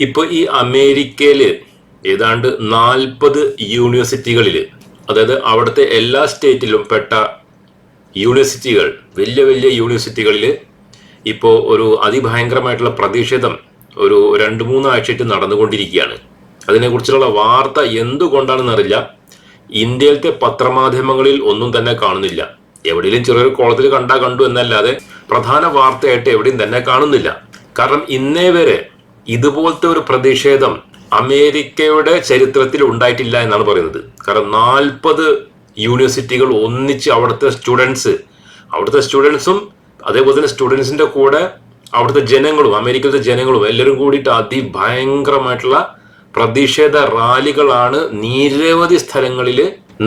ഇപ്പൊ ഈ അമേരിക്കയിൽ ഏതാണ്ട് നാൽപ്പത് യൂണിവേഴ്സിറ്റികളിൽ അതായത് അവിടുത്തെ എല്ലാ സ്റ്റേറ്റിലും പെട്ട യൂണിവേഴ്സിറ്റികൾ വലിയ വലിയ യൂണിവേഴ്സിറ്റികളിൽ ഇപ്പോൾ ഒരു അതിഭയങ്കരമായിട്ടുള്ള പ്രതിഷേധം ഒരു രണ്ട് മൂന്നാഴ്ചയായിട്ട് നടന്നുകൊണ്ടിരിക്കുകയാണ്. അതിനെക്കുറിച്ചുള്ള വാർത്ത എന്തുകൊണ്ടാണെന്ന് അറിയില്ല. ഇന്ത്യയിലത്തെ പത്രമാധ്യമങ്ങളിൽ ഒന്നും തന്നെ കാണുന്നില്ല. എവിടെയും ചെറിയൊരു കോളത്തിൽ കണ്ടാ കണ്ടു എന്നല്ലാതെ പ്രധാന വാർത്തയായിട്ട് എവിടെയും തന്നെ കാണുന്നില്ല. കാരണം ഇന്നേ വരെ ഇതുപോലത്തെ ഒരു പ്രതിഷേധം അമേരിക്കയുടെ ചരിത്രത്തിൽ ഉണ്ടായിട്ടില്ല എന്നാണ് പറയുന്നത്. കാരണം നാൽപ്പത് യൂണിവേഴ്സിറ്റികൾ ഒന്നിച്ച് അവിടുത്തെ സ്റ്റുഡൻസ് അവിടുത്തെ സ്റ്റുഡൻസും അതേപോലെ തന്നെ സ്റ്റുഡൻസിന്റെ കൂടെ അവിടുത്തെ ജനങ്ങളും അമേരിക്കയിലത്തെ ജനങ്ങളും എല്ലാവരും കൂടിയിട്ട് അതിഭയങ്കരമായിട്ടുള്ള പ്രതിഷേധ റാലികളാണ് നിരവധി സ്ഥലങ്ങളിൽ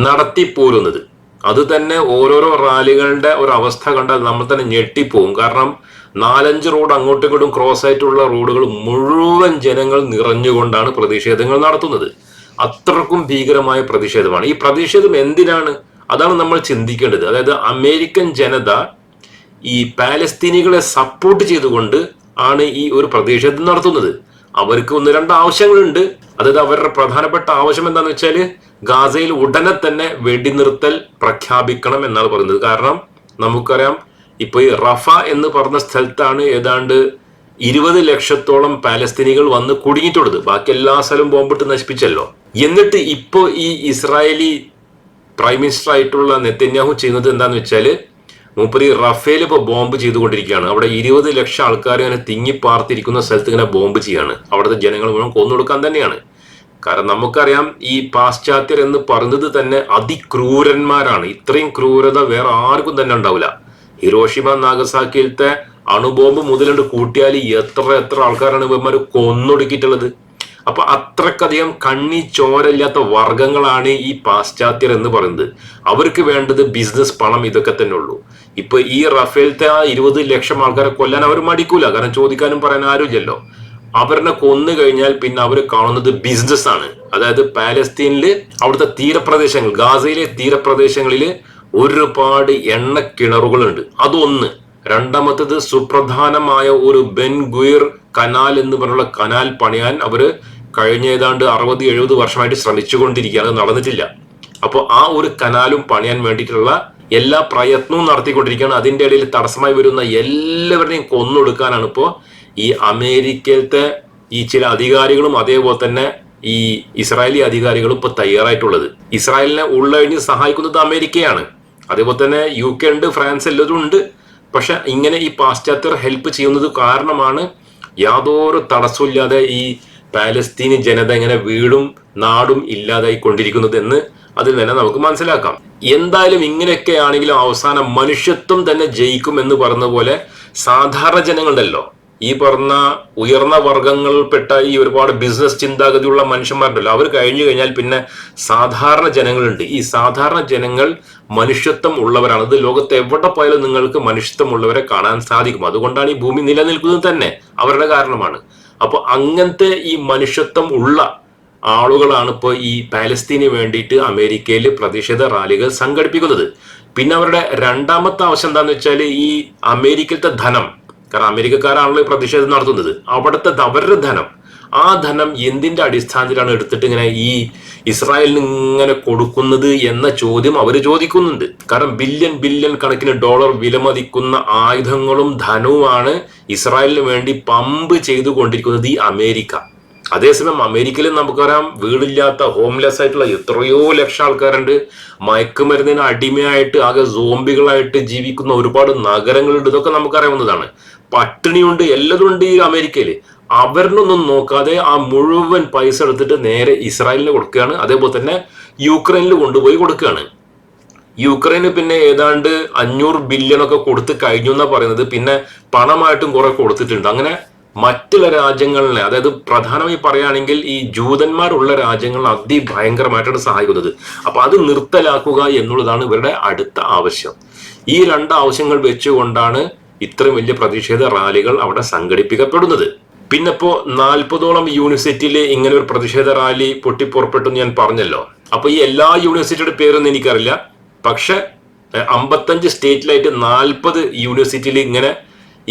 നടത്തിപ്പോരുന്നത്. അത് തന്നെ ഓരോരോ റാലികളുടെ ഒരു അവസ്ഥ കണ്ടാൽ നമ്മൾ തന്നെ ഞെട്ടിപ്പോവും. കാരണം നാലഞ്ച് റോഡ് അങ്ങോട്ടും ഇങ്ങോട്ടും ക്രോസ് ആയിട്ടുള്ള റോഡുകൾ മുഴുവൻ ജനങ്ങൾ നിറഞ്ഞുകൊണ്ടാണ് പ്രതിഷേധങ്ങൾ നടത്തുന്നത്. അത്രക്കും ഭീകരമായ പ്രതിഷേധമാണ്. ഈ പ്രതിഷേധം എന്തിനാണ്? അതാണ് നമ്മൾ ചിന്തിക്കേണ്ടത്. അതായത് അമേരിക്കൻ ജനത ഈ പാലസ്തീനികളെ സപ്പോർട്ട് ചെയ്തുകൊണ്ട് ആണ് ഈ ഒരു പ്രതിഷേധം നടത്തുന്നത്. അവർക്ക് ഒന്ന് രണ്ട് ആവശ്യങ്ങളുണ്ട്. അതായത് അവരുടെ പ്രധാനപ്പെട്ട ആവശ്യം എന്താണെന്ന് വെച്ചാൽ ഗാസയിൽ ഉടനെ തന്നെ വെടിനിർത്തൽ പ്രഖ്യാപിക്കണം എന്നാണ് പറയുന്നത്. കാരണം നമുക്കറിയാം ഇപ്പൊ ഈ റഫ എന്ന് പറഞ്ഞ സ്ഥലത്താണ് ഏതാണ്ട് ഇരുപത് ലക്ഷത്തോളം പാലസ്തീനികൾ വന്ന് കുടുങ്ങിയിട്ടുള്ളത് ബാക്കി എല്ലാ സ്ഥലവും ബോംബിട്ട് നശിപ്പിച്ചല്ലോ. എന്നിട്ട് ഇപ്പോൾ ഈ ഇസ്രായേലി പ്രൈം മിനിസ്റ്റർ ആയിട്ടുള്ള നെത്തന്യാഹു ചെയ്യുന്നത് എന്താന്ന് വെച്ചാൽ മൂപ്പര് ഈ റഫേൽ ഇപ്പോൾ ബോംബ് ചെയ്തുകൊണ്ടിരിക്കുകയാണ്. അവിടെ ഇരുപത് ലക്ഷം ആൾക്കാർ ഇങ്ങനെ തിങ്ങി പാർത്തിരിക്കുന്ന സ്ഥലത്ത് ഇങ്ങനെ ബോംബ് ചെയ്യാണ്. അവിടുത്തെ ജനങ്ങൾ മുഴുവൻ കൊന്നുകൊടുക്കാൻ തന്നെയാണ്. കാരണം നമുക്കറിയാം ഈ പാശ്ചാത്യർ എന്ന് പറഞ്ഞത് തന്നെ അതിക്രൂരന്മാരാണ്. ഇത്രയും ക്രൂരത വേറെ ആർക്കും തന്നെ ഉണ്ടാവില്ല. ഹിരോഷിമ നാഗസാക്കിയിലത്തെ അണുബോംബ് മുതലുണ്ട് കൂട്ടിയാൽ എത്ര എത്ര ആൾക്കാരാണ് ഇവന്മാർ കൊന്നൊടുക്കിയിട്ടുള്ളത്? അപ്പൊ അത്രക്കധികം കണ്ണി ചോരല്ലാത്ത വർഗങ്ങളാണ് ഈ പാശ്ചാത്യർ എന്ന് പറയുന്നത്. അവർക്ക് വേണ്ടത് ബിസിനസ് പണം ഇതൊക്കെ തന്നെ ഉള്ളൂ. ഇപ്പൊ ഈ റഫേലത്തെ ആ ഇരുപത് ലക്ഷം ആൾക്കാരെ കൊല്ലാൻ അവർ മടിക്കൂല. കാരണം ചോദിക്കാനും പറയാൻ ആരുമില്ലല്ലോ. അവരെ കൊന്നു കഴിഞ്ഞാൽ പിന്നെ അവർ കാണുന്നത് ബിസിനസ് ആണ് അതായത് പാലസ്തീനിൽ അവിടുത്തെ തീരപ്രദേശങ്ങൾ ഗാസയിലെ തീരപ്രദേശങ്ങളിൽ ഒരുപാട് എണ്ണ കിണറുകളുണ്ട് അതൊന്ന്. രണ്ടാമത്തത് സുപ്രധാനമായ ഒരു ബെൻ ഗുയിർ കനാൽ എന്ന് പറഞ്ഞുള്ള കനാൽ പണിയാൻ അവർ കഴിഞ്ഞ ഏതാണ്ട് അറുപത് എഴുപത് വർഷമായിട്ട് ശ്രമിച്ചുകൊണ്ടിരിക്കുകയാണ്. നടന്നിട്ടില്ല. അപ്പോൾ ആ ഒരു കനാലും പണിയാൻ വേണ്ടിയിട്ടുള്ള എല്ലാ പ്രയത്നവും നടത്തിക്കൊണ്ടിരിക്കുകയാണ്. അതിന്റെ ഇടയിൽ തടസ്സമായി വരുന്ന എല്ലാവരുടെയും കൊന്നൊടുക്കാനാണ് ഇപ്പോൾ ഈ അമേരിക്കയിലത്തെ ഈ ചില അധികാരികളും അതേപോലെ തന്നെ ഈ ഇസ്രായേലി അധികാരികളും ഇപ്പൊ തയ്യാറായിട്ടുള്ളത്. ഇസ്രായേലിനെ ഉള്ളഴിഞ്ഞ് സഹായിക്കുന്നത് അമേരിക്കയാണ്. അതേപോലെ തന്നെ യു കെ ഉണ്ട് ഫ്രാൻസ് എല്ലാവരും ഉണ്ട്. പക്ഷെ ഇങ്ങനെ ഈ പാശ്ചാത്യർ ഹെൽപ്പ് ചെയ്യുന്നത് കാരണമാണ് യാതൊരു തടസ്സമില്ലാതെ ഈ പാലസ്തീനി ജനത ഇങ്ങനെ വീടും നാടും ഇല്ലാതായി കൊണ്ടിരിക്കുന്നത് എന്ന് അതിൽ തന്നെ നമുക്ക് മനസ്സിലാക്കാം. എന്തായാലും ഇങ്ങനെയൊക്കെ ആണെങ്കിലും അവസാനം മനുഷ്യത്വം തന്നെ ജയിക്കും എന്ന് പറഞ്ഞ പോലെ സാധാരണ ജനങ്ങളുണ്ടല്ലോ. ഈ പറഞ്ഞ ഉയർന്ന വർഗങ്ങളിൽപ്പെട്ട ഈ ഒരുപാട് ബിസിനസ് ചിന്താഗതിയുള്ള മനുഷ്യന്മാരുണ്ടല്ലോ. അവർ കഴിഞ്ഞു കഴിഞ്ഞാൽ പിന്നെ സാധാരണ ജനങ്ങളുണ്ട്. ഈ സാധാരണ ജനങ്ങൾ മനുഷ്യത്വം ഉള്ളവരാണ്. അത് ലോകത്ത് എവിടെ പോയാലും നിങ്ങൾക്ക് മനുഷ്യത്വം ഉള്ളവരെ കാണാൻ സാധിക്കും. അതുകൊണ്ടാണ് ഈ ഭൂമി നിലനിൽക്കുന്നത് തന്നെ. അവരുടെ കാരണമാണ്. അപ്പോൾ അങ്ങനത്തെ ഈ മനുഷ്യത്വം ഉള്ള ആളുകളാണ് ഇപ്പോൾ ഈ പാലസ്തീന് വേണ്ടിയിട്ട് അമേരിക്കയിൽ പ്രതിഷേധ റാലികൾ സംഘടിപ്പിക്കുന്നത്. പിന്നെ അവരുടെ രണ്ടാമത്തെ ആവശ്യം എന്താണെന്ന് വെച്ചാൽ ഈ അമേരിക്കത്തെ ധനം. കാരണം അമേരിക്കക്കാരാണല്ലോ ഈ പ്രതിഷേധം നടത്തുന്നത്. അവിടുത്തെ അവരുടെ ധനം ആ ധനം എന്തിന്റെ അടിസ്ഥാനത്തിലാണ് എടുത്തിട്ട് ഇങ്ങനെ ഈ ഇസ്രായേലിന് ഇങ്ങനെ കൊടുക്കുന്നത് എന്ന ചോദ്യം അവർ ചോദിക്കുന്നുണ്ട്. കാരണം ബില്യൺ ബില്യൺ കണക്കിന് ഡോളർ വിലമതിക്കുന്ന ആയുധങ്ങളും ധനവുമാണ് ഇസ്രായേലിന് വേണ്ടി പമ്പ് ചെയ്തുകൊണ്ടിരിക്കുന്നത് ഈ അമേരിക്ക. അതേസമയം അമേരിക്കയിൽ നമുക്കറിയാം വീടില്ലാത്ത ഹോംലെസ് ആയിട്ടുള്ള എത്രയോ ലക്ഷം ആൾക്കാരുണ്ട്. മയക്കുമരുന്നിന് അടിമയായിട്ട് ആകെ സോംബികളായിട്ട് ജീവിക്കുന്ന ഒരുപാട് നഗരങ്ങളുണ്ട്. ഇതൊക്കെ നമുക്കറിയാവുന്നതാണ് പട്ടിണിയുണ്ട് എല്ലാതും ഉണ്ട് ഈ അമേരിക്കയിൽ. അവരിനൊന്നും നോക്കാതെ ആ മുഴുവൻ പൈസ എടുത്തിട്ട് നേരെ ഇസ്രായേലിന് കൊടുക്കുകയാണ്. അതേപോലെ തന്നെ യുക്രൈനിൽ കൊണ്ടുപോയി കൊടുക്കുകയാണ്. യുക്രൈന് പിന്നെ ഏതാണ്ട് അഞ്ഞൂറ് ബില്യൺ ഒക്കെ കൊടുത്ത് കഴിഞ്ഞു എന്നാ പറയുന്നത്. പിന്നെ പണമായിട്ടും കുറെ കൊടുത്തിട്ടുണ്ട്. അങ്ങനെ മറ്റുള്ള രാജ്യങ്ങളിലെ അതായത് പ്രധാനമായി പറയുകയാണെങ്കിൽ ഈ ജൂതന്മാരുള്ള രാജ്യങ്ങൾ അതിഭയങ്കരമായിട്ടാണ് സഹായിക്കുന്നത്. അപ്പൊ അത് നിർത്തലാക്കുക എന്നുള്ളതാണ് ഇവരുടെ അടുത്ത ആവശ്യം. ഈ രണ്ട് ആവശ്യങ്ങൾ വെച്ചുകൊണ്ടാണ് ഇത്രയും വലിയ പ്രതിഷേധ റാലികൾ അവിടെ സംഘടിപ്പിക്കപ്പെടുന്നത്. പിന്നെ ഇപ്പോ നാൽപ്പതോളം യൂണിവേഴ്സിറ്റിയിലെ ഇങ്ങനെ ഒരു പ്രതിഷേധ റാലി പൊട്ടിപ്പുറപ്പെട്ടു ഞാൻ പറഞ്ഞല്ലോ. അപ്പൊ ഈ എല്ലാ യൂണിവേഴ്സിറ്റിയുടെ പേരൊന്നും എനിക്കറിയില്ല. പക്ഷെ അമ്പത്തഞ്ച് സ്റ്റേറ്റിലായിട്ട് നാൽപ്പത് യൂണിവേഴ്സിറ്റിയിൽ ഇങ്ങനെ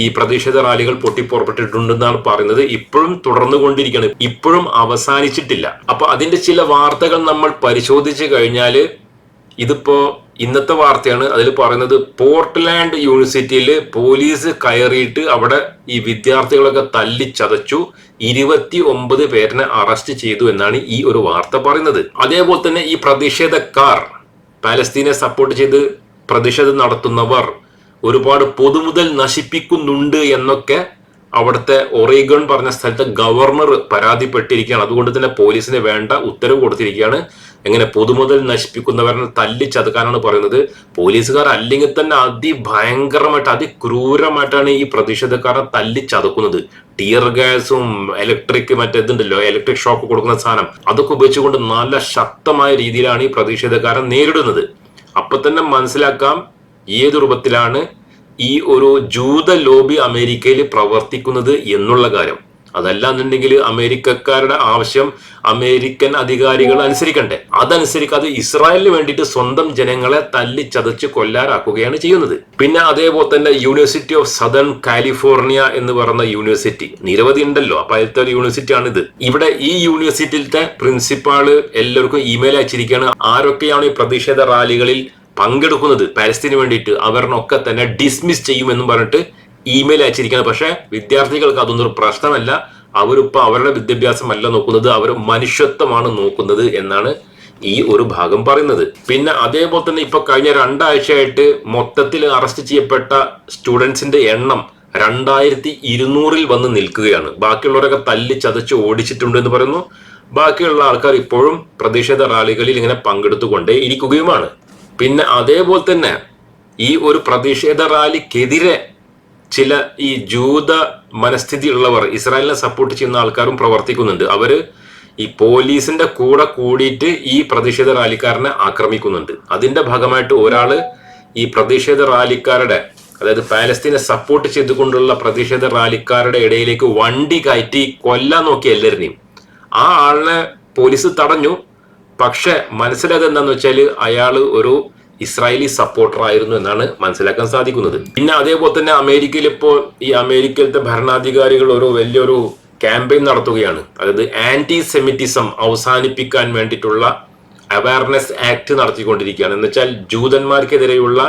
ഈ പ്രതിഷേധ റാലികൾ പൊട്ടിപ്പുറപ്പെട്ടിട്ടുണ്ടെന്നാണ് പറയുന്നത്. ഇപ്പോഴും തുടർന്നു കൊണ്ടിരിക്കുകയാണ് ഇപ്പോഴും അവസാനിച്ചിട്ടില്ല. അപ്പൊ അതിന്റെ ചില വാർത്തകൾ നമ്മൾ പരിശോധിച്ചു കഴിഞ്ഞാൽ ഇതിപ്പോ ഇന്നത്തെ വാർത്തയാണ്. അതിൽ പറയുന്നത് പോർട്ട്ലാൻഡ് യൂണിവേഴ്സിറ്റിയിൽ പോലീസ് കയറിയിട്ട് അവിടെ ഈ വിദ്യാർത്ഥികളൊക്കെ തല്ലിച്ചതച്ചു. ഇരുപത്തി ഒമ്പത് പേരിനെ അറസ്റ്റ് ചെയ്തു എന്നാണ് ഈ ഒരു വാർത്ത പറയുന്നത്. അതേപോലെ തന്നെ ഈ പ്രതിഷേധക്കാർ പാലസ്തീനെ സപ്പോർട്ട് ചെയ്ത് പ്രതിഷേധം നടത്തുന്നവർ ഒരുപാട് പൊതുമുതൽ നശിപ്പിക്കുന്നുണ്ട് എന്നൊക്കെ അവിടുത്തെ ഒറീഗൺ പറഞ്ഞ സ്ഥലത്തെ ഗവർണർ പരാതിപ്പെട്ടിരിക്കുകയാണ്. അതുകൊണ്ട് തന്നെ പോലീസിന് വേണ്ട ഉത്തരവ് കൊടുത്തിരിക്കുകയാണ്. എങ്ങനെ പൊതുമുതൽ നശിപ്പിക്കുന്നവരെ തല്ലിച്ചതുക്കാനാണ് പറയുന്നത്. പോലീസുകാർ അല്ലെങ്കിൽ തന്നെ അതിഭയങ്കരമായിട്ട് അതിക്രൂരമായിട്ടാണ് ഈ പ്രതിഷേധക്കാരെ തല്ലിച്ചതക്കുന്നത്. ടിയർ ഗ്യാസും ഇലക്ട്രിക് മറ്റേതുണ്ടല്ലോ ഇലക്ട്രിക് ഷോക്ക് കൊടുക്കുന്ന സാധനം. അതൊക്കെ ഉപയോഗിച്ചുകൊണ്ട് നല്ല ശക്തമായ രീതിയിലാണ് ഈ പ്രതിഷേധക്കാരെ നേരിടുന്നത്. അപ്പൊ തന്നെ മനസ്സിലാക്കാം ഏത് രൂപത്തിലാണ് ഈ ഒരു ജൂത ലോബി അമേരിക്കയിൽ പ്രവർത്തിക്കുന്നത് എന്നുള്ള കാര്യം. അതല്ല എന്നുണ്ടെങ്കിൽ അമേരിക്കക്കാരുടെ ആവശ്യം അമേരിക്കൻ അധികാരികൾ അനുസരിക്കണ്ടേ. അതനുസരിക്കാതെ ഇസ്രായേലിന് വേണ്ടിയിട്ട് സ്വന്തം ജനങ്ങളെ തല്ലി ചതച്ച് കൊല്ലാറാക്കുകയാണ് ചെയ്യുന്നത്. പിന്നെ അതേപോലെ തന്നെ യൂണിവേഴ്സിറ്റി ഓഫ് സദേൺ കാലിഫോർണിയ എന്ന് പറയുന്ന യൂണിവേഴ്സിറ്റി നിരവധി ഉണ്ടല്ലോ. അപ്പൊ അതിലത്തെ യൂണിവേഴ്സിറ്റി ആണിത്. ഇവിടെ ഈ യൂണിവേഴ്സിറ്റിയിലത്തെ പ്രിൻസിപ്പാൾ എല്ലാവർക്കും ഇമെയിൽ അയച്ചിരിക്കുകയാണ്. ആരൊക്കെയാണ് ഈ പ്രതിഷേധ റാലികളിൽ പങ്കെടുക്കുന്നത് പാലസ്തീന് വേണ്ടിയിട്ട് അവരിനൊക്കെ തന്നെ ഡിസ്മിസ് ചെയ്യുമെന്നും പറഞ്ഞിട്ട് ഇമെയിൽ അയച്ചിരിക്കുകയാണ്. പക്ഷെ വിദ്യാർത്ഥികൾക്ക് അതൊന്നും ഒരു പ്രശ്നമല്ല. അവരിപ്പോൾ അവരുടെ വിദ്യാഭ്യാസമല്ല നോക്കുന്നത്. അവർ മനുഷ്യത്വമാണ് നോക്കുന്നത് എന്നാണ് ഈ ഒരു ഭാഗം പറയുന്നത്. പിന്നെ അതേപോലെ തന്നെ ഇപ്പൊ കഴിഞ്ഞ രണ്ടാഴ്ചയായിട്ട് മൊത്തത്തിൽ അറസ്റ്റ് ചെയ്യപ്പെട്ട സ്റ്റുഡൻസിന്റെ എണ്ണം രണ്ടായിരത്തി ഇരുന്നൂറിൽ വന്ന് നിൽക്കുകയാണ്. ബാക്കിയുള്ളവരൊക്കെ തല്ലി ചതച്ച് ഓടിച്ചിട്ടുണ്ട് എന്ന് പറയുന്നു. ബാക്കിയുള്ള ആൾക്കാർ ഇപ്പോഴും പ്രതിഷേധ റാലികളിൽ ഇങ്ങനെ പങ്കെടുത്തുകൊണ്ടേ ഇരിക്കുകയുമാണ്. പിന്നെ അതേപോലെ തന്നെ ഈ ഒരു പ്രതിഷേധ റാലിക്കെതിരെ ചില ഈ ജൂത മനസ്ഥിതി ഉള്ളവർ ഇസ്രായേലിനെ സപ്പോർട്ട് ചെയ്യുന്ന ആൾക്കാരും പ്രവർത്തിക്കുന്നുണ്ട്. അവർ ഈ പോലീസിന്റെ കൂടെ കൂടിയിട്ട് ഈ പ്രതിഷേധ റാലിക്കാരനെ ആക്രമിക്കുന്നുണ്ട്. അതിന്റെ ഭാഗമായിട്ട് ഒരാൾ ഈ പ്രതിഷേധ റാലിക്കാരുടെ അതായത് പാലസ്തീനെ സപ്പോർട്ട് ചെയ്തുകൊണ്ടുള്ള പ്രതിഷേധ റാലിക്കാരുടെ ഇടയിലേക്ക് വണ്ടി കയറ്റി കൊല്ലാൻ നോക്കി എല്ലാവരെയും ആ ആളിനെ പോലീസ് തടഞ്ഞു. പക്ഷെ മനസ്സിലാകുന്നത് എന്താണെന്ന് വെച്ചാൽ അയാൾ ഒരു ഇസ്രായേലി സപ്പോർട്ടർ ആയിരുന്നു എന്നാണ് മനസ്സിലാക്കാൻ സാധിക്കുന്നത്. പിന്നെ അതേപോലെ തന്നെ അമേരിക്കയിൽ ഇപ്പോൾ ഈ അമേരിക്കയിലത്തെ ഭരണാധികാരികൾ ഒരു വലിയൊരു ക്യാമ്പയിൻ നടത്തുകയാണ്. അതായത് ആന്റി സെമിറ്റിസം അവസാനിപ്പിക്കാൻ വേണ്ടിയിട്ടുള്ള അവയർനെസ് ആക്ട് നടത്തിക്കൊണ്ടിരിക്കുകയാണ്. എന്ന് വെച്ചാൽ ജൂതന്മാർക്കെതിരെയുള്ള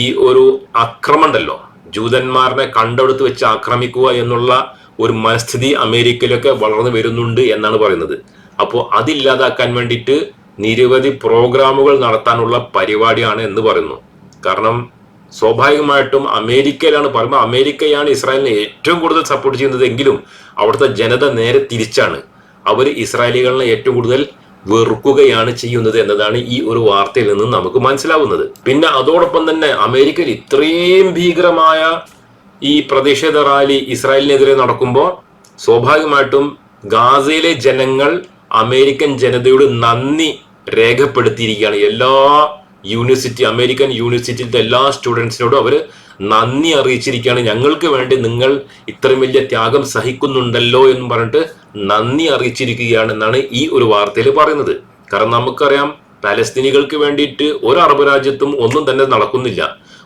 ഈ ഒരു അക്രമം ഉണ്ടല്ലോ. ജൂതന്മാരനെ കണ്ടെടുത്ത് വെച്ച് ആക്രമിക്കുക എന്നുള്ള ഒരു മനസ്ഥിതി അമേരിക്കയിലൊക്കെ വളർന്നു വരുന്നുണ്ട് എന്നാണ് പറയുന്നത്. അപ്പോൾ അതില്ലാതാക്കാൻ വേണ്ടിയിട്ട് നിരവധി പ്രോഗ്രാമുകൾ നടത്താനുള്ള പരിപാടിയാണ് എന്ന് പറയുന്നു. കാരണം സ്വാഭാവികമായിട്ടും അമേരിക്കയിലാണ് പറയുമ്പോൾ അമേരിക്കയാണ് ഇസ്രായേലിനെ ഏറ്റവും കൂടുതൽ സപ്പോർട്ട് ചെയ്യുന്നത് എങ്കിലും അവിടുത്തെ ജനത നേരെ തിരിച്ചാണ്. അവർ ഇസ്രായേലികളെ ഏറ്റവും കൂടുതൽ വെറുക്കുകയാണ് ചെയ്യുന്നത് എന്നതാണ് ഈ ഒരു വാർത്തയിൽ നിന്ന് നമുക്ക് മനസ്സിലാവുന്നത്. പിന്നെ അതോടൊപ്പം തന്നെ അമേരിക്കയിൽ ഇത്രയും ഭീകരമായ ഈ പ്രതിഷേധ റാലി ഇസ്രായേലിനെതിരെ നടക്കുമ്പോൾ സ്വാഭാവികമായിട്ടും ഗാസയിലെ ജനങ്ങൾ അമേരിക്കൻ ജനതയോട് നന്ദി രേഖപ്പെടുത്തിയിരിക്കുകയാണ്. എല്ലാ യൂണിവേഴ്സിറ്റി അമേരിക്കൻ യൂണിവേഴ്സിറ്റിയിലത്തെ എല്ലാ സ്റ്റുഡൻസിനോടും അവർ നന്ദി അറിയിച്ചിരിക്കുകയാണ്. ഞങ്ങൾക്ക് വേണ്ടി നിങ്ങൾ ഇത്രയും വലിയ ത്യാഗം സഹിക്കുന്നുണ്ടല്ലോ എന്ന് പറഞ്ഞിട്ട് നന്ദി അറിയിച്ചിരിക്കുകയാണെന്നാണ് ഈ ഒരു വാർത്തയിൽ പറയുന്നത്. കാരണം നമുക്കറിയാം പാലസ്തീനികൾക്ക് വേണ്ടിയിട്ട് ഒരു അറബ് രാജ്യത്തും ഒന്നും തന്നെ നടക്കുന്നില്ല.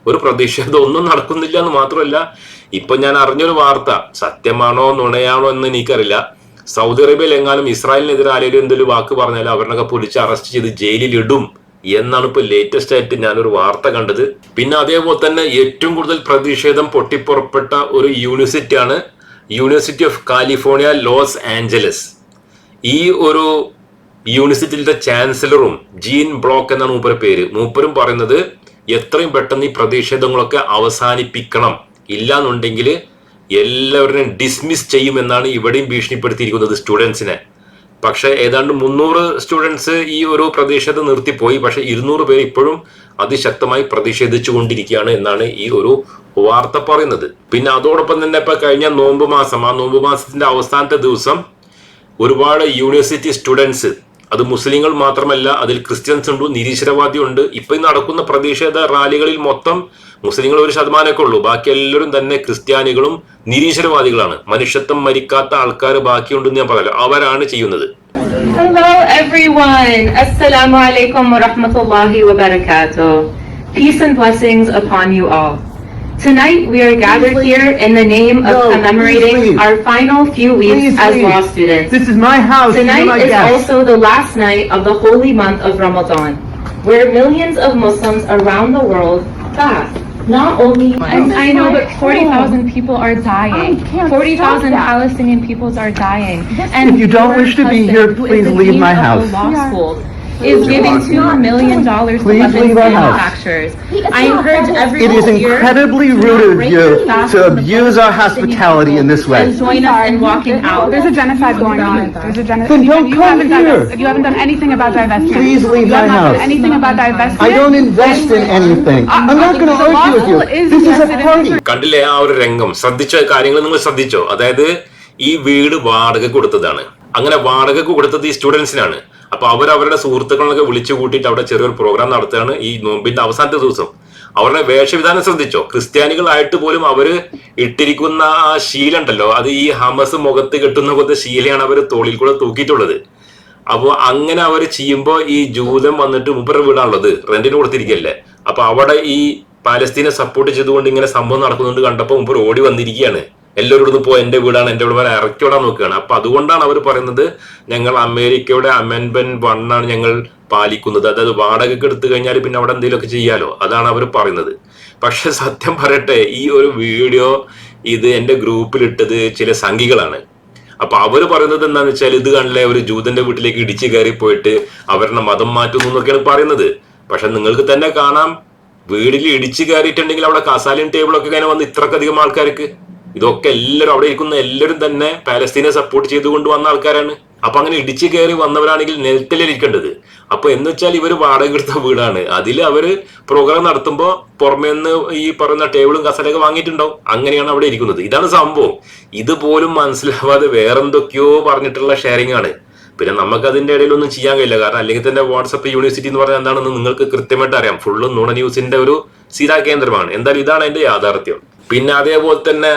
ഒരു പ്രതിഷേധം ഒന്നും നടക്കുന്നില്ല എന്ന് മാത്രമല്ല ഇപ്പൊ ഞാൻ അറിഞ്ഞൊരു വാർത്ത സത്യമാണോ നുണയാണോ എന്ന് എനിക്കറിയില്ല. സൗദി അറേബ്യയിൽ എങ്ങാനും ഇസ്രായേലിനെതിരെ ആരെങ്കിലും എന്തെങ്കിലും വാക്ക് പറഞ്ഞാൽ അവരിനൊക്കെ പൊളിച്ച് അറസ്റ്റ് ചെയ്ത് ജയിലിൽ ഇടും എന്നാണ് ഇപ്പൊ ലേറ്റസ്റ്റ് ആയിട്ട് ഞാനൊരു വാർത്ത കണ്ടത്. പിന്നെ അതേപോലെ തന്നെ ഏറ്റവും കൂടുതൽ പ്രതിഷേധം പൊട്ടിപ്പുറപ്പെട്ട ഒരു യൂണിവേഴ്സിറ്റിയാണ് university of California Los Angeles ഈ ഒരു യൂണിവേഴ്സിറ്റിയുടെ ചാൻസലറും ജീൻ ബ്ലോക്ക് എന്നാണ് മൂപ്പര പേര്. മൂപ്പരും പറയുന്നത് എത്രയും പെട്ടെന്ന് ഈ പ്രതിഷേധങ്ങളൊക്കെ അവസാനിപ്പിക്കണം. ഇല്ലാന്നുണ്ടെങ്കിൽ എല്ലാവരെയും ഡിസ്മിസ് ചെയ്യുമെന്നാണ് ഇവിടെയും ഭീഷണിപ്പെടുത്തിയിരിക്കുന്നത് സ്റ്റുഡൻസിനെ. പക്ഷേ ഏതാണ്ട് മുന്നൂറ് സ്റ്റുഡൻസ് ഈ ഒരു പ്രതിഷേധം നിർത്തിപ്പോയി. പക്ഷെ ഇരുന്നൂറ് പേർ ഇപ്പോഴും അതിശക്തമായി പ്രതിഷേധിച്ചു കൊണ്ടിരിക്കുകയാണ് എന്നാണ് ഈ ഒരു വാർത്ത പറയുന്നത്. പിന്നെ അതോടൊപ്പം തന്നെ ഇപ്പൊ കഴിഞ്ഞ നോമ്പ് മാസം ആ നോമ്പ് മാസത്തിന്റെ അവസാനത്തെ ദിവസം ഒരുപാട് യൂണിവേഴ്സിറ്റി സ്റ്റുഡൻസ് അത് മുസ്ലിങ്ങൾ മാത്രമല്ല അതിൽ ക്രിസ്ത്യൻസ് ഉണ്ട് നിരീശ്വരവാദി ഉണ്ട്. ഇപ്പൊ നടക്കുന്ന പ്രതിഷേധ റാലികളിൽ മൊത്തം മുസ്ലിങ്ങൾ ഒരു ശതമാനമൊക്കെ ഉള്ളൂ. ബാക്കി എല്ലാവരും തന്നെ ക്രിസ്ത്യാനികളും നിരീശ്വരവാദികളാണ്. മനുഷ്യത്വം മരിക്കാത്ത ആൾക്കാർ ബാക്കിയുണ്ടെന്ന് ഞാൻ പറയാം അവരാണ് ചെയ്യുന്നത്. Peace and blessings upon you all. Tonight, we are gathered Please, here in the name of No, please commemorating leave. our final few weeks as leave. law students. This is my house. You're Tonight my is guest. also the last night of the holy month of Ramadan, where millions of Muslims around the world fast. Not only And I know, but 40,000 people are dying. I can't 40,000 stop that. Palestinian peoples are dying. And If you don't your wish to be husband, here, who is please the leave dean my of the house. Law Yeah. Is giving two million dollars to Please weapons leave our house. manufacturers. I not encourage public. everyone It is here incredibly to rude of break you the fast to the abuse our hospitality in this way. And join us in walking out. There's a genocide going on. There's a genocide. Then don't you come haven't done here. You haven't done anything about divestment. Please leave you my have not house. done anything about divestment. I don't invest in anything. I'm not going to The argue with you. is This is a party. കണ്ടില്ലേ ആ ഒരു രംഗം ശ്രദ്ധിച്ച കാര്യങ്ങൾ നിങ്ങൾ ശ്രദ്ധിച്ചോ അതായത് ഈ വീട് വാടക കൊടുത്തതാണ് അങ്ങനെ വാടക കൊടുത്തത് ഈ സ്റ്റുഡൻസിനാണ് അപ്പൊ അവർ അവരുടെ സുഹൃത്തുക്കളൊക്കെ വിളിച്ചു കൂട്ടിയിട്ട് അവിടെ ചെറിയൊരു പ്രോഗ്രാം നടത്തുകയാണ് ഈ നോമ്പിന്റെ അവസാനത്തെ ദിവസം. അവരുടെ വേഷവിധാനം ശ്രദ്ധിച്ചോ? ക്രിസ്ത്യാനികളായിട്ട് പോലും അവർ ഇട്ടിരിക്കുന്ന ആ ശീല ഉണ്ടല്ലോ അത് ഈ ഹമസ് മുഖത്ത് കെട്ടുന്ന പോലത്തെ ശീലയാണ് അവർ തോളിൽ കൂടെ തൂക്കിയിട്ടുള്ളത്. അപ്പോൾ അങ്ങനെ അവർ ചെയ്യുമ്പോൾ ഈ ജൂതം വന്നിട്ട് മുപ്പര വീടാണുള്ളത് റെന്റിന് കൊടുത്തിരിക്കല്ലേ അപ്പൊ അവിടെ ഈ പാലസ്തീനെ സപ്പോർട്ട് ചെയ്തുകൊണ്ട് ഇങ്ങനെ സംഭവം നടക്കുന്നുണ്ട് കണ്ടപ്പോൾ മുമ്പ് ഓടി വന്നിരിക്കുകയാണ്. എല്ലാവരോടും പോ എന്റെ വീടാണ് എന്റെ വീട് ഇറക്കി വിടാൻ നോക്കുകയാണ്. അപ്പൊ അതുകൊണ്ടാണ് അവർ പറയുന്നത് ഞങ്ങൾ അമേരിക്കയുടെ അമെൻമെന്റ് വണ്ണാണ് ഞങ്ങൾ പാലിക്കുന്നത്. അതായത് വാടകയ്ക്ക് എടുത്തു കഴിഞ്ഞാൽ പിന്നെ അവിടെ എന്തെങ്കിലുമൊക്കെ ചെയ്യാലോ? അതാണ് അവർ പറയുന്നത്. പക്ഷെ സത്യം പറയട്ടെ ഈ ഒരു വീഡിയോ ഇത് എന്റെ ഗ്രൂപ്പിലിട്ടത് ചില സംഘികളാണ്. അപ്പൊ അവർ പറയുന്നത് എന്താണെന്ന് വെച്ചാൽ ഇത് കണ്ടില്ലേ ഒരു ജൂതന്റെ വീട്ടിലേക്ക് ഇടിച്ചു കയറി പോയിട്ട് അവരുടെ മതം മാറ്റുന്നു എന്നൊക്കെയാണ് പറയുന്നത്. പക്ഷെ നിങ്ങൾക്ക് തന്നെ കാണാം വീടിൽ ഇടിച്ചു കയറിയിട്ടുണ്ടെങ്കിൽ അവിടെ കസാലയും ടേബിളൊക്കെ ഇങ്ങനെ വന്ന് ഇത്രക്കധികം ആൾക്കാർക്ക് ഇതൊക്കെ എല്ലാവരും അവിടെ ഇരിക്കുന്ന എല്ലാവരും തന്നെ പാലസ്തീനെ സപ്പോർട്ട് ചെയ്തുകൊണ്ട് വന്ന ആൾക്കാരാണ്. അപ്പൊ അങ്ങനെ ഇടിച്ചു കയറി വന്നവരാണെങ്കിൽ നിലത്തിലിരിക്കേണ്ടത് അപ്പൊ എന്ന് വെച്ചാൽ ഇവർ വാടക എടുത്ത വീടാണ്. അതിൽ അവർ പ്രോഗ്രാം നടത്തുമ്പോൾ പുറമേ നിന്ന് ഈ പറയുന്ന ടേബിളും കസലൊക്കെ വാങ്ങിയിട്ടുണ്ടാവും. അങ്ങനെയാണ് അവിടെ ഇരിക്കുന്നത്. ഇതാണ് സംഭവം. ഇതുപോലും മനസ്സിലാവാതെ വേറെന്തൊക്കെയോ പറഞ്ഞിട്ടുള്ള ഷെയറിംഗ് ആണ്. പിന്നെ നമുക്ക് അതിന്റെ ഇടയിലൊന്നും ചെയ്യാൻ കഴിയില്ല. കാരണം അല്ലെങ്കിൽ തന്നെ വാട്സപ്പ് യൂണിവേഴ്സിറ്റി എന്ന് പറഞ്ഞാൽ എന്താണെന്ന് നിങ്ങൾക്ക് കൃത്യമായിട്ട് അറിയാം. ഫുള്ള് നുണ ന്യൂസിന്റെ ഒരു സ്ഥിരാ കേന്ദ്രമാണ്. എന്തായാലും ഇതാണ് അതിന്റെ യാഥാർത്ഥ്യം. പിന്നെ അതേപോലെ തന്നെ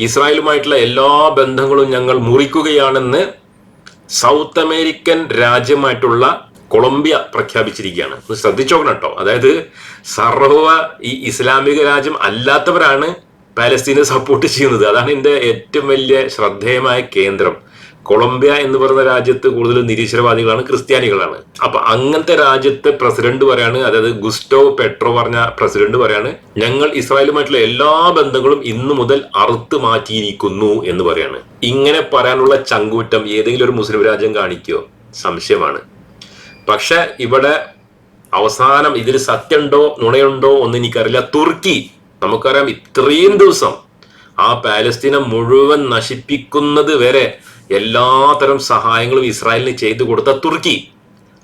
ഇസ്രായേലുമായിട്ടുള്ള എല്ലാ ബന്ധങ്ങളും ഞങ്ങൾ മുറിക്കുകയാണെന്ന് സൗത്ത് അമേരിക്കൻ രാജ്യമായിട്ടുള്ള കൊളംബിയ പ്രഖ്യാപിച്ചിരിക്കുകയാണ്. ശ്രദ്ധിച്ചോക്കണം കേട്ടോ. അതായത് സർവ ഈ ഇസ്ലാമിക രാജ്യം അല്ലാത്തവരാണ് പാലസ്തീനെ സപ്പോർട്ട് ചെയ്യുന്നത്. അതാണ് എന്റെ ഏറ്റവും വലിയ ശ്രദ്ധേയമായ കേന്ദ്രം. കൊളംബിയ എന്ന് പറയുന്ന രാജ്യത്ത് കൂടുതൽ നിരീശ്വരവാദികളാണ് ക്രിസ്ത്യാനികളാണ്. അപ്പൊ അങ്ങനത്തെ രാജ്യത്തെ പ്രസിഡന്റ് പറയാണ് അതായത് ഗുസ്റ്റോ പെട്രോ പറഞ്ഞ പ്രസിഡന്റ് പറയാണ് ഞങ്ങൾ ഇസ്രായേലുമായിട്ടുള്ള എല്ലാ ബന്ധങ്ങളും ഇന്നു മുതൽ അറുത്ത് മാറ്റിയിരിക്കുന്നു എന്ന് പറയാണ്. ഇങ്ങനെ പറയാനുള്ള ചങ്കൂറ്റം ഏതെങ്കിലും ഒരു മുസ്ലിം രാജ്യം കാണിക്കോ? സംശയമാണ്. പക്ഷെ ഇവിടെ അവസാനം ഇതിൽ സത്യമുണ്ടോ നുണയുണ്ടോ ഒന്നും എനിക്കറിയില്ല. തുർക്കി നമുക്കറിയാം ഇത്രയും ദിവസം ആ പാലസ്തീനെ മുഴുവൻ നശിപ്പിക്കുന്നത് വരെ എല്ലാത്തരം സഹായങ്ങളും ഇസ്രായേലിന് ചെയ്തു കൊടുത്ത തുർക്കി.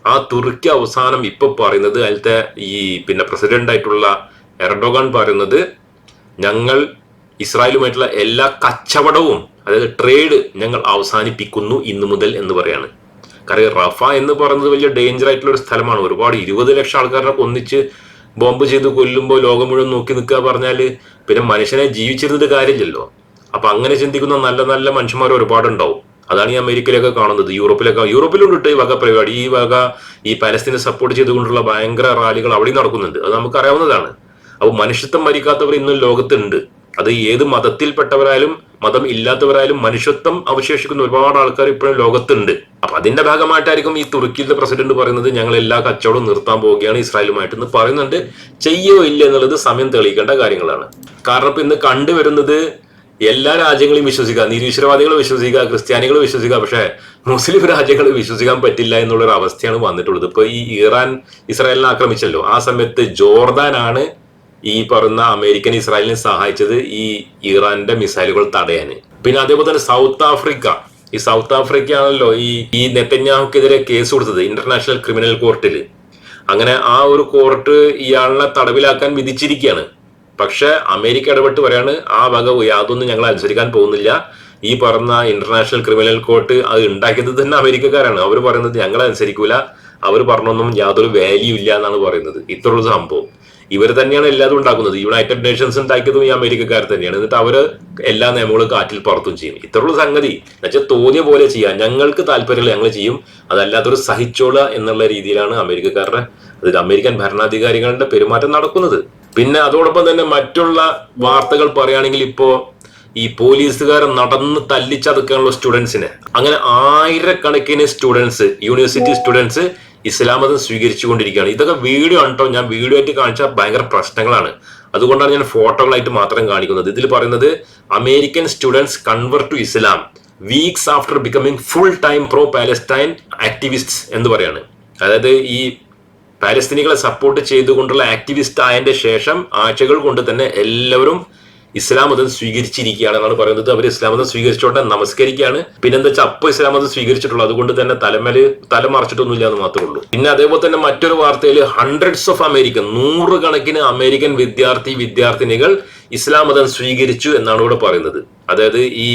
ആ തുർക്കി അവസാനം ഇപ്പൊ പറയുന്നത് അതിലത്തെ ഈ പിന്നെ പ്രസിഡന്റ് ആയിട്ടുള്ള എർഡോഗാൻ പറയുന്നത് ഞങ്ങൾ ഇസ്രായേലുമായിട്ടുള്ള എല്ലാ കച്ചവടവും അതായത് ട്രേഡ് ഞങ്ങൾ അവസാനിപ്പിക്കുന്നു ഇന്നു മുതൽ എന്ന് പറയാണ്. കാരണം റഫ എന്ന് പറയുന്നത് വലിയ ഡേഞ്ചർ ആയിട്ടുള്ള ഒരു സ്ഥലമാണ്. ഒരുപാട് ഇരുപത് ലക്ഷം ആൾക്കാരെ ഒന്നിച്ച് ബോംബ് ചെയ്ത് കൊല്ലുമ്പോൾ ലോകം മുഴുവൻ നോക്കി നിൽക്കുക പറഞ്ഞാൽ പിന്നെ മനുഷ്യനെ ജീവിച്ചിരുന്നത് കാര്യമില്ലല്ലോ. അപ്പൊ അങ്ങനെ ചിന്തിക്കുന്ന നല്ല നല്ല മനുഷ്യന്മാർ ഒരുപാടുണ്ടാവും. അതാണ് ഈ അമേരിക്കയിലൊക്കെ കാണുന്നത്. യൂറോപ്പിലൊക്കെ യൂറോപ്പിലുണ്ടിട്ട് ഈ വക പരിപാടി. ഈ വക ഈ പാലസ്തീനെ സപ്പോർട്ട് ചെയ്തുകൊണ്ടുള്ള ഭയങ്കര റാലികൾ അവിടെ നടക്കുന്നുണ്ട്. അത് നമുക്ക് അറിയാവുന്നതാണ് അപ്പൊ മനുഷ്യത്വം മരിക്കാത്തവർ ഇന്നും ലോകത്തുണ്ട്. അത് ഏത് മതത്തിൽപ്പെട്ടവരായാലും മതം ഇല്ലാത്തവരായാലും മനുഷ്യത്വം അവശേഷിക്കുന്ന ഒരുപാട് ആൾക്കാർ ഇപ്പോഴും ലോകത്തുണ്ട്. അപ്പൊ അതിന്റെ ഭാഗമായിട്ടായിരിക്കും ഈ തുർക്കിയിലെ പ്രസിഡന്റ് പറയുന്നത് ഞങ്ങൾ എല്ലാ കച്ചവടവും നിർത്താൻ പോവുകയാണ് ഇസ്രായേലുമായിട്ട് എന്ന് പറയുന്നുണ്ട്. ചെയ്യോ ഇല്ല എന്നുള്ളത് സമയം തെളിയിക്കേണ്ട കാര്യങ്ങളാണ്. കാരണം ഇപ്പൊ ഇന്ന് കണ്ടുവരുന്നത് എല്ലാ രാജ്യങ്ങളും വിശ്വസിക്കുക നിരീശ്വരവാദികൾ വിശ്വസിക്കുക ക്രിസ്ത്യാനികൾ വിശ്വസിക്കുക പക്ഷേ മുസ്ലിം രാജ്യങ്ങൾ വിശ്വസിക്കാൻ പറ്റില്ല എന്നുള്ള ഒരു അവസ്ഥയാണ് വന്നിട്ടുള്ളത്. ഇപ്പൊ ഈ ഇറാൻ ഇസ്രായേലിനെ ആക്രമിച്ചല്ലോ. ആ സമയത്ത് ജോർദാനാണ് ഈ പറയുന്ന അമേരിക്കൻ ഇസ്രായേലിനെ സഹായിച്ചത് ഈ ഇറാന്റെ മിസൈലുകൾ തടയാൻ. പിന്നെ അതേപോലെ തന്നെ സൗത്ത് ആഫ്രിക്ക. ഈ സൗത്ത് ആഫ്രിക്ക ആണല്ലോ ഈ ഈ നെത്തന്യാഹുക്കെതിരെ കേസ് കൊടുത്തത് ഇന്റർനാഷണൽ ക്രിമിനൽ കോർട്ടിൽ അങ്ങനെ ആ ഒരു കോർട്ട് ഇയാളിനെ തടവിലാക്കാൻ വിധിച്ചിരിക്കുകയാണ്. പക്ഷെ അമേരിക്ക ഇടപെട്ട് പറയാണ് ആ വക യാതൊന്നും ഞങ്ങൾ അനുസരിക്കാൻ പോകുന്നില്ല. ഈ പറഞ്ഞ ഇന്റർനാഷണൽ ക്രിമിനൽ കോർട്ട് അത് ഉണ്ടാക്കിയത് തന്നെ അമേരിക്കക്കാരാണ്. അവർ പറയുന്നത് ഞങ്ങൾ അനുസരിക്കൂല. അവർ പറഞ്ഞൊന്നും യാതൊരു വാല്യൂ ഇല്ല എന്നാണ് പറയുന്നത്. ഇത്രയുള്ള സംഭവം. ഇവർ തന്നെയാണ് എല്ലാതും ഉണ്ടാക്കുന്നത്. യുണൈറ്റഡ് നേഷൻസ് ഉണ്ടാക്കിയതും ഈ അമേരിക്കക്കാർ തന്നെയാണ്. എന്നിട്ട് അവർ എല്ലാ നിയമങ്ങളും കാറ്റിൽ പറത്തും ചെയ്യും. ഇത്രയുള്ള സംഗതി. എന്നുവെച്ചാൽ തോന്നിയ പോലെ ചെയ്യാം. ഞങ്ങൾക്ക് താല്പര്യമുള്ള ഞങ്ങൾ ചെയ്യും. അതല്ലാത്തൊരു സഹിച്ചോള എന്നുള്ള രീതിയിലാണ് അമേരിക്കക്കാരുടെ അതായത് അമേരിക്കൻ ഭരണാധികാരികളുടെ പെരുമാറ്റം നടക്കുന്നത്. പിന്നെ അതോടൊപ്പം തന്നെ മറ്റുള്ള വാർത്തകൾ പറയുകയാണെങ്കിൽ ഇപ്പോ ഈ പോലീസുകാരെ നടന്ന് തല്ലിച്ചതക്കാനുള്ള സ്റ്റുഡൻസിനെ. അങ്ങനെ ആയിരക്കണക്കിന് സ്റ്റുഡൻസ് യൂണിവേഴ്സിറ്റി സ്റ്റുഡൻസ് ഇസ്ലാം മതം സ്വീകരിച്ചുകൊണ്ടിരിക്കുകയാണ്. ഇതൊക്കെ വീഡിയോ ആണ് കേട്ടോ ഞാൻ വീഡിയോ ആയിട്ട് കാണിച്ചാൽ ഭയങ്കര പ്രശ്നങ്ങളാണ്. അതുകൊണ്ടാണ് ഞാൻ ഫോട്ടോകളായിട്ട് മാത്രം കാണിക്കുന്നത്. ഇതിൽ പറയുന്നത് American students convert to Islam weeks after becoming full time pro Palestine activists എന്ന് പറയാണ്. അതായത് ഈ പാലസ്തീനികളെ സപ്പോർട്ട് ചെയ്തുകൊണ്ടുള്ള ആക്ടിവിസ്റ്റ് ആയതിന്റെ ശേഷം ആഴ്ചകൾ കൊണ്ട് തന്നെ എല്ലാവരും ഇസ്ലാം മതം സ്വീകരിച്ചിരിക്കുകയാണ് എന്നാണ് പറയുന്നത്. അവർ ഇസ്ലാം മതം സ്വീകരിച്ചോട്ടെ നമസ്കരിക്കുകയാണ്. പിന്നെ എന്താ വെച്ചാൽ അപ്പൊ ഇസ്ലാം മതം സ്വീകരിച്ചിട്ടുള്ളൂ. അതുകൊണ്ട് തന്നെ തലമേൽ തല മറച്ചിട്ടൊന്നുമില്ല എന്ന് മാത്രമേ ഉള്ളൂ. പിന്നെ അതേപോലെ തന്നെ മറ്റൊരു വാർത്തയിൽ ഹൺഡ്രഡ്സ് ഓഫ് അമേരിക്കൻ നൂറുകണക്കിന് അമേരിക്കൻ വിദ്യാർത്ഥി വിദ്യാർത്ഥിനികൾ ഇസ്ലാം മതം സ്വീകരിച്ചു എന്നാണ് ഇവിടെ പറയുന്നത്. അതായത് ഈ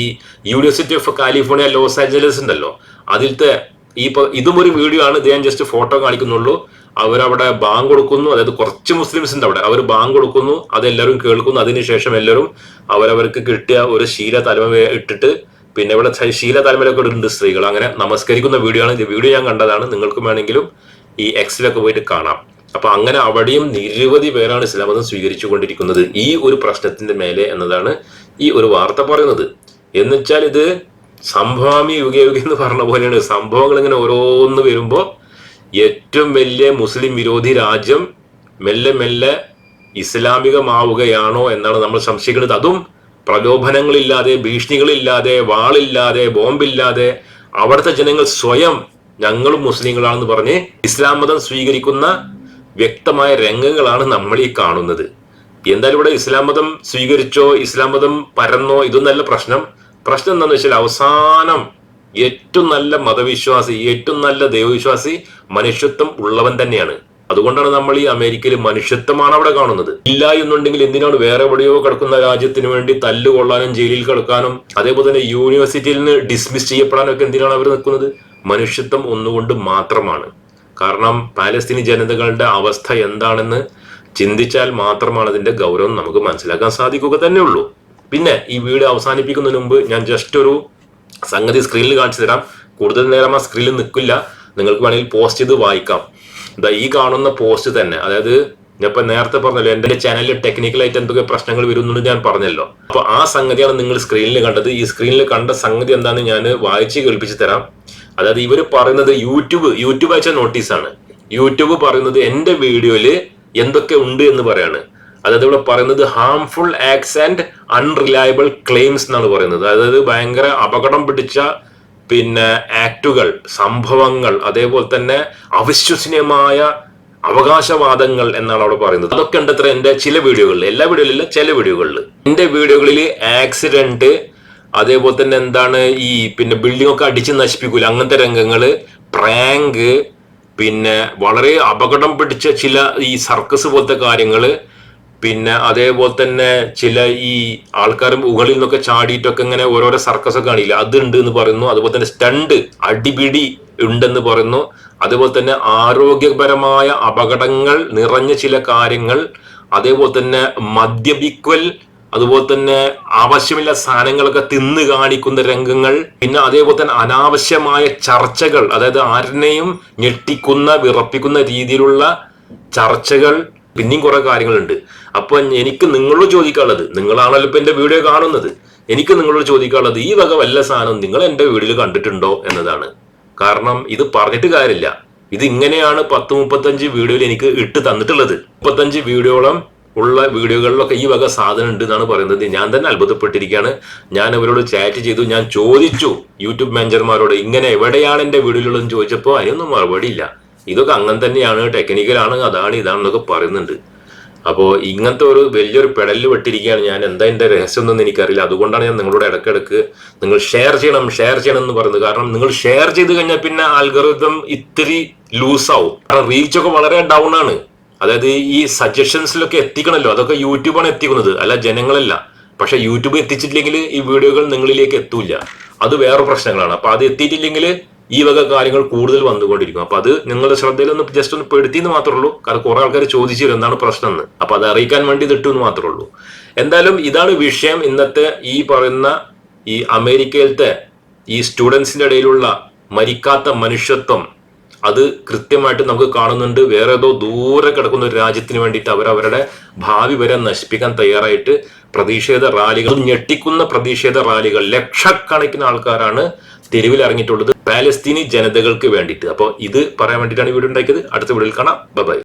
university of California Los Angeles ഉണ്ടല്ലോ. അതിലത്തെ ഈ ഇതും ഒരു വീഡിയോ ആണ്. ഇത് ഞാൻ ജസ്റ്റ് ഫോട്ടോ കാണിക്കുന്നുള്ളൂ. അവരവിടെ ബാങ്ക് കൊടുക്കുന്നു. അതായത് കുറച്ച് മുസ്ലിംസ് ഉണ്ട് അവിടെ. അവർ ബാങ്ക് കൊടുക്കുന്നു. അതെല്ലാവരും കേൾക്കുന്നു. അതിനുശേഷം എല്ലാവരും അവരവർക്ക് കിട്ടിയ ഒരു ശീല തലമ ഇട്ടിട്ട് പിന്നെ ഇവിടെ ശീല തലമയിലൊക്കെ ഉണ്ട് സ്ത്രീകൾ. അങ്ങനെ നമസ്കരിക്കുന്ന വീഡിയോ ആണ്. ഇത് വീഡിയോ ഞാൻ കണ്ടതാണ്. നിങ്ങൾക്കും വേണമെങ്കിലും ഈ എക്സിലൊക്കെ പോയിട്ട് കാണാം. അപ്പൊ അങ്ങനെ അവിടെയും നിരവധി പേരാണ് ഇസ്ലാം മതം സ്വീകരിച്ചു കൊണ്ടിരിക്കുന്നത് ഈ ഒരു പ്രശ്നത്തിന്റെ മേലെ എന്നതാണ് ഈ ഒരു വാർത്ത പറയുന്നത്. എന്നുവെച്ചാൽ ഇത് സംഭവാമി യുഗയുഗ യുഗ എന്ന് പറഞ്ഞ പോലെയാണ്. സംഭവങ്ങൾ ഇങ്ങനെ ഓരോന്ന് വരുമ്പോ ഏറ്റവും വലിയ മുസ്ലിം വിരോധി രാജ്യം മെല്ലെ മെല്ലെ ഇസ്ലാമികമാവുകയാണോ എന്നാണ് നമ്മൾ സംശയിക്കുന്നത്. അതും പ്രലോഭനങ്ങളില്ലാതെ ഭീഷണികളില്ലാതെ വാളില്ലാതെ ബോംബില്ലാതെ അവിടുത്തെ ജനങ്ങൾ സ്വയം ഞങ്ങളും മുസ്ലിങ്ങളാണെന്ന് പറഞ്ഞ് ഇസ്ലാം മതം സ്വീകരിക്കുന്ന വ്യക്തമായ രംഗങ്ങളാണ് നമ്മൾ ഈ കാണുന്നത്. എന്തായാലും ഇവിടെ ഇസ്ലാം മതം സ്വീകരിച്ചോ ഇസ്ലാം മതം പരന്നോ ഇതൊന്നല്ല പ്രശ്നം. പ്രശ്നം എന്താണെന്ന് വെച്ചാൽ അവസാനം ഏറ്റവും നല്ല മതവിശ്വാസി ഏറ്റവും നല്ല ദൈവവിശ്വാസി മനുഷ്യത്വം ഉള്ളവൻ തന്നെയാണ്. അതുകൊണ്ടാണ് നമ്മൾ ഈ അമേരിക്കയിൽ മനുഷ്യത്വമാണ് അവിടെ കാണുന്നത്. ഇല്ല എന്നുണ്ടെങ്കിൽ എന്തിനാണ് വേറെ എവിടെയോ കിടക്കുന്ന രാജ്യത്തിന് വേണ്ടി തല്ലുകൊള്ളാനും ജയിലിൽ കിടക്കാനും അതേപോലെ തന്നെ യൂണിവേഴ്സിറ്റിയിൽ നിന്ന് ഡിസ്മിസ് ചെയ്യപ്പെടാനും ഒക്കെ എന്തിനാണ് അവർ നിൽക്കുന്നത്? മനുഷ്യത്വം ഒന്നുകൊണ്ട് മാത്രമാണ്. കാരണം പാലസ്തീനി ജനതകളുടെ അവസ്ഥ എന്താണെന്ന് ചിന്തിച്ചാൽ മാത്രമാണ് അതിന്റെ ഗൗരവം നമുക്ക് മനസ്സിലാക്കാൻ സാധിക്കുക തന്നെ ഉള്ളൂ പിന്നെ ഈ വീഡിയോ അവസാനിപ്പിക്കുന്നതിന് മുമ്പ് ഞാൻ ജസ്റ്റ് ഒരു സംഗതി സ്ക്രീനിൽ കാണിച്ചു തരാം. കൂടുതൽ നേരം ആ സ്ക്രീനിൽ നിൽക്കില്ല. നിങ്ങൾക്ക് വേണമെങ്കിൽ പോസ്റ്റ് ചെയ്ത് വായിക്കാം. ദാ ഈ കാണുന്ന പോസ്റ്റ് തന്നെ. അതായത് ഞാൻ ഇപ്പൊ നേരത്തെ പറഞ്ഞല്ലോ എന്റെ ചാനലിൽ ടെക്നിക്കലായിട്ട് എന്തൊക്കെ പ്രശ്നങ്ങൾ വരുന്നുണ്ട് ഞാൻ പറഞ്ഞല്ലോ. അപ്പൊ ആ സംഗതിയാണ് നിങ്ങൾ സ്ക്രീനിൽ കണ്ടത്. ഈ സ്ക്രീനിൽ കണ്ട സംഗതി എന്താന്ന് ഞാൻ വായിച്ച് കേൾപ്പിച്ചു തരാം. അതായത് ഇവർ പറയുന്നത് യൂട്യൂബ് യൂട്യൂബ് അയച്ച നോട്ടീസാണ് യൂട്യൂബ് പറയുന്നത് എന്റെ വീഡിയോയിൽ എന്തൊക്കെ ഉണ്ട് എന്ന് പറയാണ്. അതായത് ഇവിടെ പറയുന്നത് harmful acts and unreliable claims എന്നാണ് പറയുന്നത്. അതായത് ഭയങ്കര അപകടം പിടിച്ച പിന്നെ ആക്ടുകൾ സംഭവങ്ങൾ അതേപോലെ തന്നെ അവിശ്വസനീയമായ അവകാശവാദങ്ങൾ എന്നാണ് അവിടെ പറയുന്നത്. അതൊക്കെ ഉണ്ട് അത്ര എന്റെ ചില വീഡിയോകളിൽ. എല്ലാ വീഡിയോയിലില്ല ചില വീഡിയോകളിൽ. എന്റെ വീഡിയോകളിൽ ആക്സിഡന്റ് അതേപോലെ തന്നെ എന്താണ് ഈ പിന്നെ ബിൽഡിംഗ് ഒക്കെ അടിച്ച് നശിപ്പിക്കൂല അങ്ങനത്തെ രംഗങ്ങൾ പ്രാങ്ക് പിന്നെ വളരെ അപകടം പിടിച്ച ചില ഈ സർക്കസ് പോലത്തെ കാര്യങ്ങൾ പിന്നെ അതേപോലെ തന്നെ ചില ഈ ആൾക്കാർ മുകളിൽ നിന്നൊക്കെ ചാടിയിട്ടൊക്കെ ഇങ്ങനെ ഓരോരോ സർക്കസ് ഒക്കെ കാണില്ല? അതുണ്ട് എന്ന് പറയുന്നു. അതുപോലെ തന്നെ സ്റ്റണ്ട് അടിപിടി ഉണ്ടെന്ന് പറയുന്നു. അതുപോലെ തന്നെ ആരോഗ്യപരമായ അപകടങ്ങൾ നിറഞ്ഞ ചില കാര്യങ്ങൾ അതേപോലെ തന്നെ മദ്യപിക്കൽ അതുപോലെ തന്നെ ആവശ്യമില്ല സാധനങ്ങളൊക്കെ തിന്ന് കാണിക്കുന്ന രംഗങ്ങൾ പിന്നെ അതേപോലെ തന്നെ അനാവശ്യമായ ചർച്ചകൾ അതായത് ആരിനെയും ഞെട്ടിക്കുന്ന വിറപ്പിക്കുന്ന രീതിയിലുള്ള ചർച്ചകൾ പിന്നെയും കുറെ കാര്യങ്ങളുണ്ട്. അപ്പൊ എനിക്ക് നിങ്ങളോട് ചോദിക്കാനുള്ളത് നിങ്ങളാണല്ലോ ഇപ്പൊ എന്റെ വീഡിയോ കാണുന്നത്. എനിക്ക് നിങ്ങളോട് ചോദിക്കാനുള്ളത് ഈ വക വല്ല സാധനം നിങ്ങൾ എന്റെ വീട്ടിൽ കണ്ടിട്ടുണ്ടോ എന്നതാണ്. കാരണം ഇത് പറഞ്ഞിട്ട് കാര്യമില്ല. ഇത് ഇങ്ങനെയാണ് പത്ത് മുപ്പത്തഞ്ച് വീഡിയോയിൽ എനിക്ക് ഇട്ട് തന്നിട്ടുള്ളത്. മുപ്പത്തഞ്ച് വീഡിയോളം ഉള്ള വീഡിയോകളിലൊക്കെ ഈ വക സാധനം ഉണ്ട് എന്നാണ് പറയുന്നത്. ഞാൻ തന്നെ അത്ഭുതപ്പെട്ടിരിക്കുകയാണ്. ഞാൻ അവരോട് ചാറ്റ് ചെയ്തു ഞാൻ ചോദിച്ചു. യൂട്യൂബ് മാനേജർമാരോട് ഇങ്ങനെ എവിടെയാണ് എന്റെ വീഡിയോയിലുള്ളതെന്ന് ചോദിച്ചപ്പോൾ അതിനൊന്നും മറുപടി ഇല്ല. ഇതൊക്കെ അങ്ങനെ തന്നെയാണ് ടെക്നിക്കലാണ് അതാണ് ഇതാണ് ഇതാണെന്നൊക്കെ പറയുന്നുണ്ട്. അപ്പോൾ ഇങ്ങനത്തെ ഒരു വലിയൊരു പെടലിൽ വെട്ടിരിക്കുകയാണ് ഞാൻ. എന്താ എന്റെ രഹസ്യം എന്നൊന്നും എനിക്കറിയില്ല. അതുകൊണ്ടാണ് ഞാൻ നിങ്ങളോട് ഇടയ്ക്കിടയ്ക്ക് നിങ്ങൾ ഷെയർ ചെയ്യണം ഷെയർ ചെയ്യണം എന്ന് പറയുന്നത്. കാരണം നിങ്ങൾ ഷെയർ ചെയ്ത് കഴിഞ്ഞാൽ പിന്നെ ആൽഗറിതം ഇത്തിരി ലൂസാവും കാരണം റീച്ച് ഒക്കെ വളരെ ഡൗൺ ആണ്. അതായത് ഈ സജഷൻസിലൊക്കെ എത്തിക്കണമല്ലോ അതൊക്കെ യൂട്യൂബാണ് എത്തിക്കുന്നത്. അല്ല ജനങ്ങളല്ല. പക്ഷെ യൂട്യൂബ് എത്തിച്ചിട്ടില്ലെങ്കിൽ ഈ വീഡിയോകൾ നിങ്ങളിലേക്ക് എത്തൂല അത് വേറെ പ്രശ്നങ്ങളാണ്. അപ്പൊ അത് എത്തിയിട്ടില്ലെങ്കിൽ ഈ വക കാര്യങ്ങൾ കൂടുതൽ വന്നുകൊണ്ടിരിക്കും. അപ്പൊ അത് നിങ്ങളുടെ ശ്രദ്ധയിൽ ഒന്ന് ജസ്റ്റ് ഒന്ന് പെടുത്തി എന്ന് മാത്രമേ ഉള്ളൂ. കാരണം കുറെ ആൾക്കാർ ചോദിച്ചു എന്താണ് പ്രശ്നം? എന്ന്. അപ്പൊ അത് അറിയിക്കാൻ വേണ്ടി ഇതിട്ടു എന്ന് മാത്രമേ ഉള്ളൂ. എന്തായാലും ഇതാണ് വിഷയം. ഇന്നത്തെ ഈ പറയുന്ന ഈ അമേരിക്കയിലത്തെ ഈ സ്റ്റുഡൻസിന്റെ ഇടയിലുള്ള മരിക്കാത്ത മനുഷ്യത്വം അത് കൃത്യമായിട്ട് നമുക്ക് കാണുന്നുണ്ട്. വേറെ ഏതോ ദൂരെ കിടക്കുന്ന ഒരു രാജ്യത്തിന് വേണ്ടിയിട്ട് അവരുടെ ഭാവി വരെ നശിപ്പിക്കാൻ തയ്യാറായിട്ട് പ്രതിഷേധ റാലികൾ ഞെട്ടിക്കുന്ന പ്രതിഷേധ റാലികൾ ലക്ഷക്കണക്കിന് ആൾക്കാരാണ് തെരുവിൽ ഇറങ്ങിയിട്ടുള്ളത് പാലസ്തീനി ജനതകൾക്ക് വേണ്ടിയിട്ട്. അപ്പോൾ ഇത് പറയാൻ വേണ്ടിയിട്ടാണ് ഈ വീഡിയോ ഉണ്ടാക്കിയത്. അടുത്ത വീഡിയോയിൽ കാണാം. ബൈ